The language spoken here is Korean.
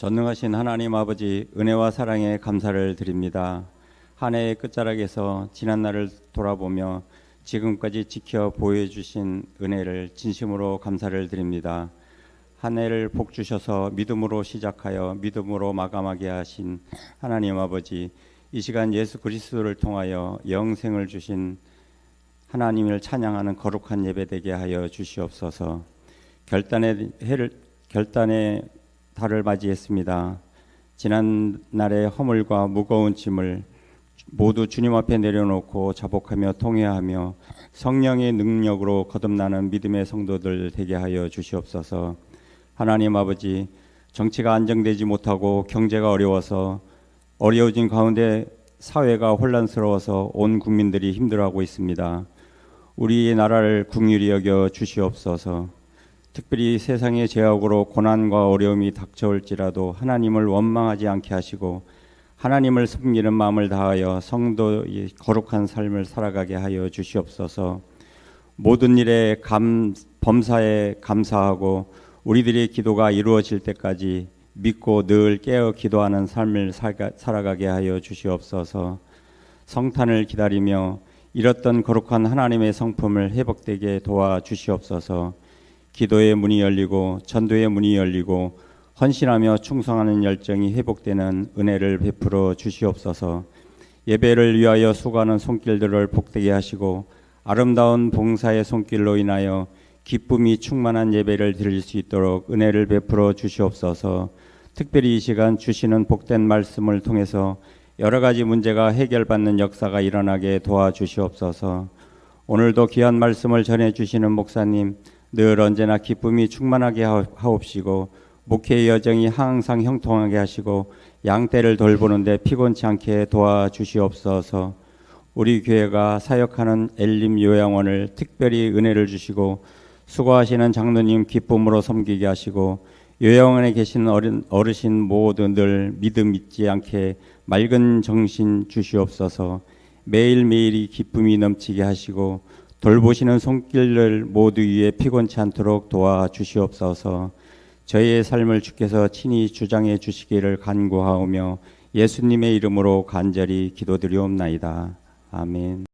전능하신 하나님 아버지 은혜와 사랑에 감사를 드립니다. 한 해의 끝자락에서 지난 날을 돌아보며 지금까지 지켜 보여주신 은혜를 진심으로 감사를 드립니다. 한 해를 복 주셔서 믿음으로 시작하여 믿음으로 마감하게 하신 하나님 아버지 이 시간 예수 그리스도를 통하여 영생을 주신 하나님을 찬양하는 거룩한 예배 되게 하여 주시옵소서. 결단의 해를 결단의 달을 맞이했습니다. 지난 날의 허물과 무거운 짐을 모두 주님 앞에 내려놓고 자복하며 통회하며 성령의 능력으로 거듭나는 믿음의 성도들 되게 하여 주시옵소서. 하나님 아버지 정치가 안정되지 못하고 경제가 어려워서 어려워진 가운데 사회가 혼란스러워서 온 국민들이 힘들어하고 있습니다. 우리 나라를 국률이 여겨 주시옵소서. 특별히 세상의 제약으로 고난과 어려움이 닥쳐올지라도 하나님을 원망하지 않게 하시고 하나님을 섬기는 마음을 다하여 성도의 거룩한 삶을 살아가게 하여 주시옵소서. 모든 일에 감 범사에 감사하고 우리들의 기도가 이루어질 때까지 믿고 늘 깨어 기도하는 삶을 살가, 살아가게 하여 주시옵소서. 성탄을 기다리며 잃었던 거룩한 하나님의 성품을 회복되게 도와 주시옵소서. 기도의 문이 열리고 전도의 문이 열리고 헌신하며 충성하는 열정이 회복되는 은혜를 베풀어 주시옵소서. 예배를 위하여 수고하는 손길들을 복되게 하시고 아름다운 봉사의 손길로 인하여 기쁨이 충만한 예배를 드릴 수 있도록 은혜를 베풀어 주시옵소서. 특별히 이 시간 주시는 복된 말씀을 통해서 여러 가지 문제가 해결받는 역사가 일어나게 도와주시옵소서. 오늘도 귀한 말씀을 전해 주시는 목사님 늘 언제나 기쁨이 충만하게 하옵시고 목회의 여정이 항상 형통하게 하시고 양떼를 돌보는데 피곤치 않게 도와주시옵소서. 우리 교회가 사역하는 엘림 요양원을 특별히 은혜를 주시고 수고하시는 장로님 기쁨으로 섬기게 하시고 요양원에 계신 어른, 어르신 모두 늘 믿음 잊지 않게 맑은 정신 주시옵소서 매일매일이 기쁨이 넘치게 하시고 돌보시는 손길을 모두 위에 피곤치 않도록 도와주시옵소서 저희의 삶을 주께서 친히 주장해 주시기를 간구하오며 예수님의 이름으로 간절히 기도드리옵나이다. 아멘.